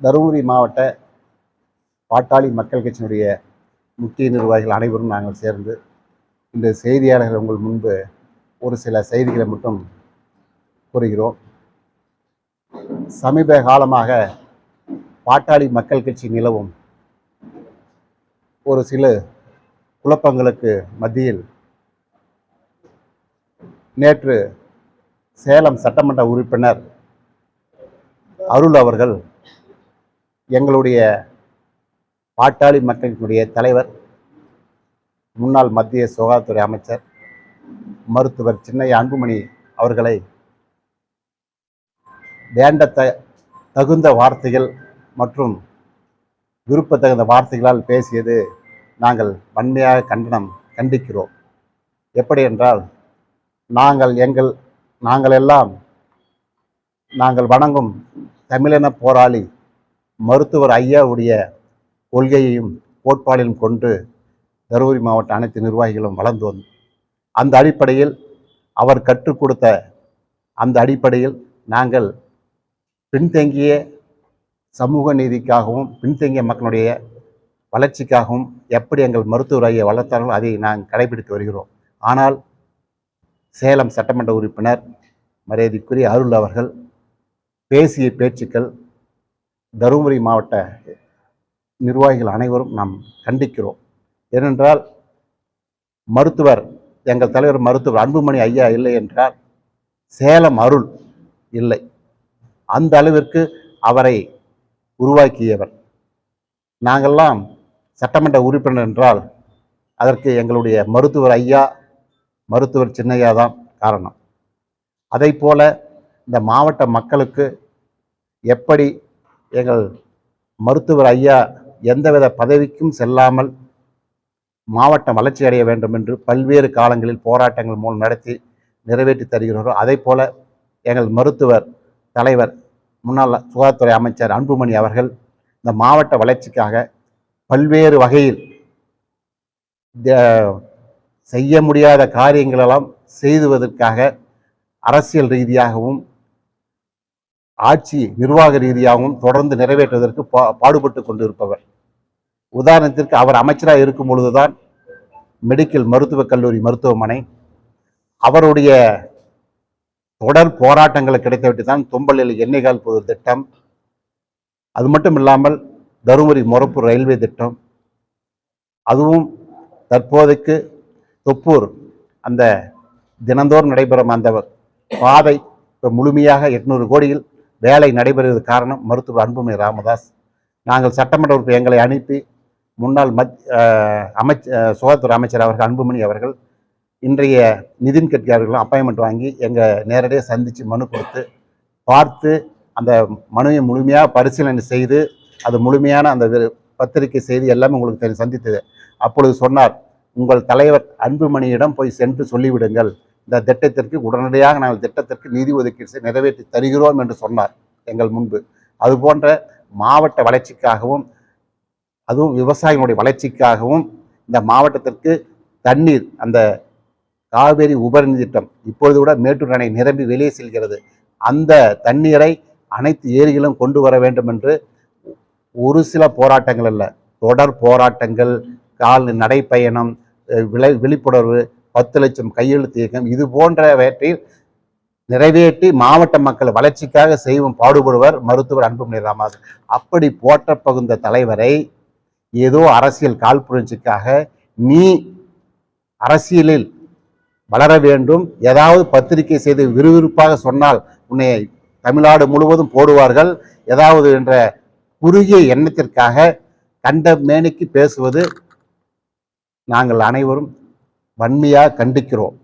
தருமபுரி மாவட்ட பாட்டாளி மக்கள் கட்சியினுடைய முக்கிய நிர்வாகிகள் அனைவரும் நாங்கள் சேர்ந்து இந்த செய்தியாளர்கள் உங்கள் முன்பு ஒரு சில செய்திகளை மட்டும் கூறுகிறோம். சமீப காலமாக பாட்டாளி மக்கள் கட்சி நிலவும் ஒரு சில குழப்பங்களுக்கு மத்தியில் நேற்று சேலம் சட்டமன்ற உறுப்பினர் அருள் அவர்கள் எங்களுடைய பாட்டாளி மக்களினுடைய தலைவர் முன்னாள் மத்திய சுகாதாரத்துறை அமைச்சர் மருத்துவர் சின்னைய அன்புமணி அவர்களை வேண்டத்த தகுந்த வார்த்தைகள் மற்றும் விருப்பத்தகுந்த வார்த்தைகளால் பேசியது நாங்கள் வன்மையாக கண்டனம் கண்டிக்கிறோம். எப்படி என்றால் நாங்கள் எங்கள் நாங்கள் எல்லாம் நாங்கள் வணங்கும் தமிழின போராளி மருத்துவர் ஐயாவுடைய கொள்கையையும் கோட்பாடிலும் கொண்டு தருமபுரி மாவட்ட அனைத்து நிர்வாகிகளும் வளர்ந்து வந்தோம் அந்த அடிப்படையில் அவர் கற்றுக் கொடுத்த அந்த அடிப்படையில் நாங்கள் பின்தங்கிய சமூக நீதிக்காகவும் பின்தங்கிய மக்களுடைய வளர்ச்சிக்காகவும் எப்படி எங்கள் மருத்துவர் ஐயா வளர்த்தார்களோ அதை நாங்கள் கடைபிடித்து வருகிறோம். ஆனால் சேலம் சட்டமன்ற உறுப்பினர் மரியாதைக்குரிய அருள் அவர்கள் பேசிய பேச்சுக்கள் தருமபுரி மாவட்ட நிர்வாகிகள் அனைவரும் நாம் கண்டிக்கிறோம். ஏனென்றால் மருத்துவர் எங்கள் தலைவர் மருத்துவர் அன்புமணி ஐயா இல்லை என்றால் சேலம் அருள் இல்லை. அந்த அளவிற்கு அவரை உருவாக்கியவர். நாங்கள்லாம் சட்டமன்ற உறுப்பினர் என்றால் அதற்கு எங்களுடைய மருத்துவர் ஐயா மருத்துவர் சின்னையா தான் காரணம். அதை போல இந்த மாவட்ட மக்களுக்கு எப்படி எங்கள் மருத்துவர் ஐயா எந்தவித பதவிக்கும் செல்லாமல் மாவட்டம் வளர்ச்சி அடைய வேண்டும் என்று பல்வேறு காலங்களில் போராட்டங்கள் மூலம் நடத்தி நிறைவேற்றி தருகிறாரோ அதே போல எங்கள் மருத்துவர் தலைவர் முன்னாள் சுகாதாரத்துறை அமைச்சர் அன்புமணி அவர்கள் இந்த மாவட்ட வளர்ச்சிக்காக பல்வேறு வகையில் த- செய்ய முடியாத காரியங்களெல்லாம் செய்துவதற்காக அரசியல் ரீதியாகவும் ஆட்சி நிர்வாக ரீதியாகவும் தொடர்ந்து நிறைவேற்றுவதற்கு பா பாடுபட்டு கொண்டிருப்பவர். உதாரணத்திற்கு அவர் அமைச்சராக இருக்கும் பொழுதுதான் மெடிக்கல் மருத்துவக் கல்லூரி மருத்துவமனை அவருடைய தொடர் போராட்டங்களை கிடைத்துவிட்டு தான் தும்பலில் எண்ணெய்கால் பொது திட்டம் அது மட்டும் இல்லாமல் தருமபுரி மொரப்பூர் ரயில்வே திட்டம் அதுவும் தற்போதைக்கு தொப்பூர் அந்த தினந்தோறும் நடைபெறும் அந்த பாதை இப்போ முழுமையாக எட்நூறு கோடியில் வேலை நடைபெறுவது காரணம் மருத்துவர் அன்புமணி ராமதாஸ். நாங்கள் சட்டமன்ற உறுப்பு எங்களை அனுப்பி முன்னாள் மத் அமைச்ச சுகாதாரத்துறை அமைச்சர் அவர்கள் அன்புமணி அவர்கள் இன்றைய நிதின் கட்கரி அவர்களும் அப்பாயின்மெண்ட் வாங்கி எங்கள் நேரடியாக சந்தித்து மனு கொடுத்து பார்த்து அந்த மனுவை முழுமையாக பரிசீலனை செய்து அது முழுமையான அந்த பத்திரிகை செய்தி எல்லாமே உங்களுக்கு தெரி- சந்தித்தது. அப்பொழுது சொன்னார் உங்கள் தலைவர் அன்புமணியிடம் போய் சென்று சொல்லிவிடுங்கள். இந்த திட்டத்திற்கு உடனடியாக நாங்கள் திட்டத்திற்கு நிதி ஒதுக்கீடு நிறைவேற்றி தருகிறோம் என்று சொன்னார் எங்கள் முன்பு. அதுபோன்ற மாவட்ட வளர்ச்சிக்காகவும் அதுவும் விவசாயிகளுடைய வளர்ச்சிக்காகவும் இந்த மாவட்டத்திற்கு தண்ணீர் அந்த காவேரி உபரி திட்டம் இப்பொழுது கூட மேட்டூர் அணை நிரம்பி வெளியே செல்கிறது. அந்த தண்ணீரை அனைத்து ஏரிகளும் கொண்டு வர வேண்டும் என்று ஒரு சில போராட்டங்கள் அல்ல தொடர் போராட்டங்கள் கால் நடைப்பயணம் விளை விழிப்புணர்வு பத்து லட்சம் கையெழுத்து இயக்கம் இது போன்றவற்றில் நிறைவேற்றி மாவட்ட மக்கள் வளர்ச்சிக்காக செய்வோம் பாடுபடுவர் மருத்துவர் அன்புமணி ராமதாஸ். அப்படி போற்ற பகுந்த தலைவரை ஏதோ அரசியல் காழ்ப்புணர்ச்சிக்காக நீ அரசியலில் வளர வேண்டும். ஏதாவது பத்திரிகை செய்து விறுவிறுப்பாக சொன்னால் உன்னை தமிழ்நாடு முழுவதும் போடுவார்கள். ஏதாவது என்ற குறுகிய எண்ணத்திற்காக கண்ட மேனைக்கு பேசுவது நாங்கள் அனைவரும் வன்மையாக கண்டிக்கிறோம்.